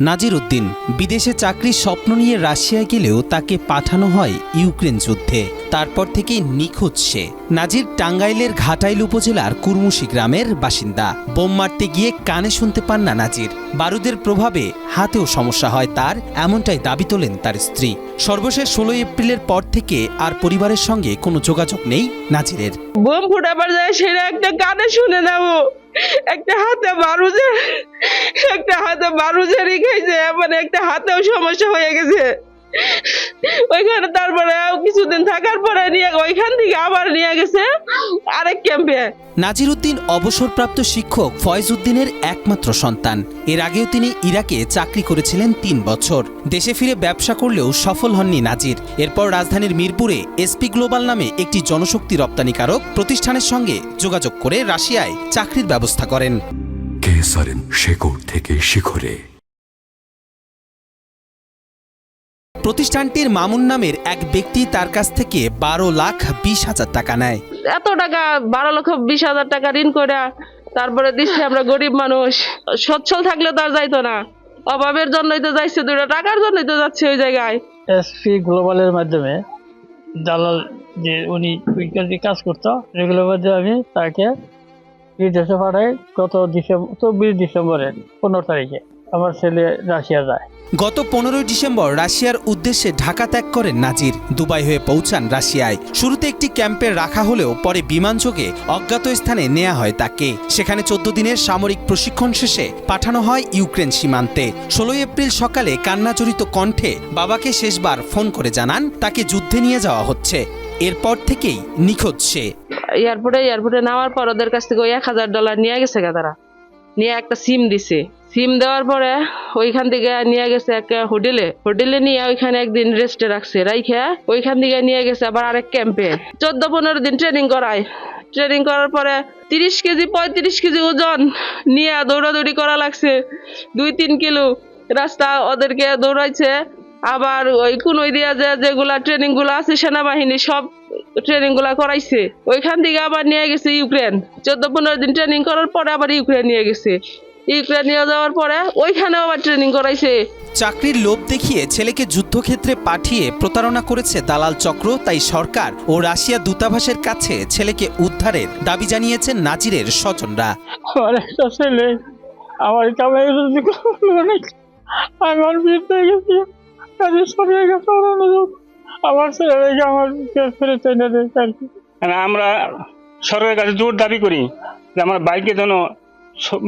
নাজির উদ্দিন বিদেশে চাকরির স্বপ্ন নিয়ে রাশিয়ায় গেলেও তাকে পাঠানো হয় ইউক্রেন যুদ্ধে। তারপর থেকে নিখোঁজ সে। নাজির টাঙ্গাইলের ঘাটাইল উপজেলার কুরমুশি গ্রামের বাসিন্দা। বোম মারতে গিয়ে কানে শুনতে পান না নাজির। বারুদের প্রভাবে হাতেও সমস্যা হয় তার, এমনটাই দাবি তোলেন তার স্ত্রী। সর্বশেষ ষোলো এপ্রিলের পর থেকে আর পরিবারের সঙ্গে কোনো যোগাযোগ নেই নাজিরের। বোম ফুটাবার যায়, সেটা একটা গানে শুনে নেব। একটা হাতে বারুদের, একটা হাতে বারুজেরই খাইছে মানে একটা হাতেও সমস্যা হয়ে গেছে। ওইখানে তারপরে কিছুদিন থাকার পরে নিয়ে ওইখান থেকে আবার নিয়ে গেছে আরেক ক্যাম্পে নাজির উদ্দিন অবসরপ্রাপ্ত শিক্ষক ফয়েজ উদ্দিনের একমাত্র সন্তান। এর আগেও তিনি ইরাকে চাকরি করেছিলেন তিন বছর। দেশে ফিরে ব্যবসা করলেও সফল হননি নাজির। এরপর রাজধানীর মিরপুরে এসপি গ্লোবাল নামে একটি জনশক্তি রপ্তানিকারক প্রতিষ্ঠানের সঙ্গে যোগাযোগ করে রাশিয়ায় চাকরির ব্যবস্থা করেন। কেসারেন শেকড় থেকে শিখরে। প্রতিষ্ঠানটির মামুন নামের এক ব্যক্তি তার কাছ থেকে বারো লাখ বিশ হাজার টাকা নেয়। এত টাকা বারো লক্ষ বিশ হাজার টাকা ঋণ করে তারপরে দিচ্ছে আমরা গরিব মানুষ। সচ্ছল থাকলে তো আর যাইতো না। অভাবের জন্যই তো যাইছে দুটো টাকার জন্যই তো যাচ্ছে ওই জায়গায়। এসপি গ্লোবালের মাধ্যমে দালাল যে উনি ওইখানে কাজ করতো সেগুলোর মধ্যে আমি তাকে বিদেশে পাঠাই গত ডিসেম্বর চব্বিশ ডিসেম্বরের পনেরো তারিখে। আমার ছেলে রাশিয়া যায়। গত পনেরোই ডিসেম্বর রাশিয়ার উদ্দেশ্যে ঢাকা ত্যাগ করেন নাজির। দুবাই হয়ে পৌঁছান রাশিয়ায়। শুরুতে একটি ক্যাম্পে রাখা হলেও পরে বিমানযোগে অজ্ঞাত স্থানে নেওয়া হয় তাকে। সেখানে চোদ্দ দিনের সামরিক প্রশিক্ষণ শেষে পাঠানো হয় ইউক্রেন সীমান্তে। ষোলোই এপ্রিল সকালে কান্নাজড়িত কণ্ঠে বাবাকে শেষবার ফোন করে জানান তাকে যুদ্ধে নিয়ে যাওয়া হচ্ছে। এরপর থেকেই নিখোঁজ সে। এয়ারপোর্টে এয়ারপোর্টে নেওয়ার পর ওদের কাছ থেকে ওই এক হাজার ডলার নিয়ে গেছে গা তারা। নিয়ে একটা সিম দিছে। সিম দেওয়ার পরে ওইখান থেকে নিয়ে গেছে একটা হোটেলে। হোটেলে নিয়ে ওইখানে একদিন রেস্টে রাখছে। রাইখে ওইখান থেকে নিয়ে গেছে আবার আরেক ক্যাম্পে চোদ্দ পনেরো দিন ট্রেনিং করায়। ট্রেনিং করার পরে তিরিশ কেজি, পঁয়ত্রিশ কেজি ওজন নিয়ে দৌড়াদৌড়ি করা লাগছে। দুই, তিন কিলো রাস্তা ওদেরকে দৌড়াইছে। আবার ওই কোন দিয়া যে যেগুলা ট্রেনিংগুলো আছে সেনাবাহিনী সব ট্রেনিংগুলা করাইছে। ওইখান থেকে আবার নিয়ে গেছে ইউক্রেন। চোদ্দ পনেরো দিন ট্রেনিং করার পরে আবার ইউক্রেন নিয়ে গেছে। ইউক্রেন নিয়ে যাওয়ার পরে ওইখানেও আবার ট্রেনিং করাইছে। চাকরির লোভ দেখিয়ে ছেলেকে যুদ্ধক্ষেত্রে পাঠিয়ে প্রতারণা করেছে দালাল চক্র তাই সরকার ও রাশিয়া দূতাবাসের কাছে ছেলেকে উদ্ধারের দাবি জানিয়েছেন নাজিরের স্বজনরা। আমার একটা ছেলে আমার কামাই অনেক আমার বিরুদ্ধে গেছি কাজে সরিয়ে গেছে আমার ছেলে রেখে আমার ফেরত এনে দেয় আর কি। আমরা সরকারের কাছে জোর দাবি করি যে আমার বাইকে যেন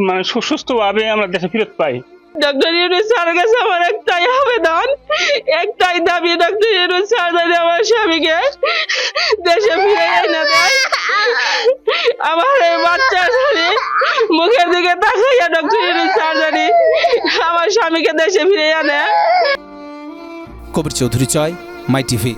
মানে সুস্থভাবে আমরা দেশে ফিরত পাই। ডক্টর ইউনুস স্যারের কাছে আমার একটাই আবেদন একটাই দাবি ডক্টর ইউনুস স্যার যেন আমার স্বামীকে দেশে ফিরে এনে দেয় আমার এই বাচ্চা জানি মুখের দিকে তাকাইয়া ডক্টর ইউনুস স্যার জানি আমার স্বামীকে দেশে ফিরে আনে। কবির চৌধুরী চয় মাই টিভি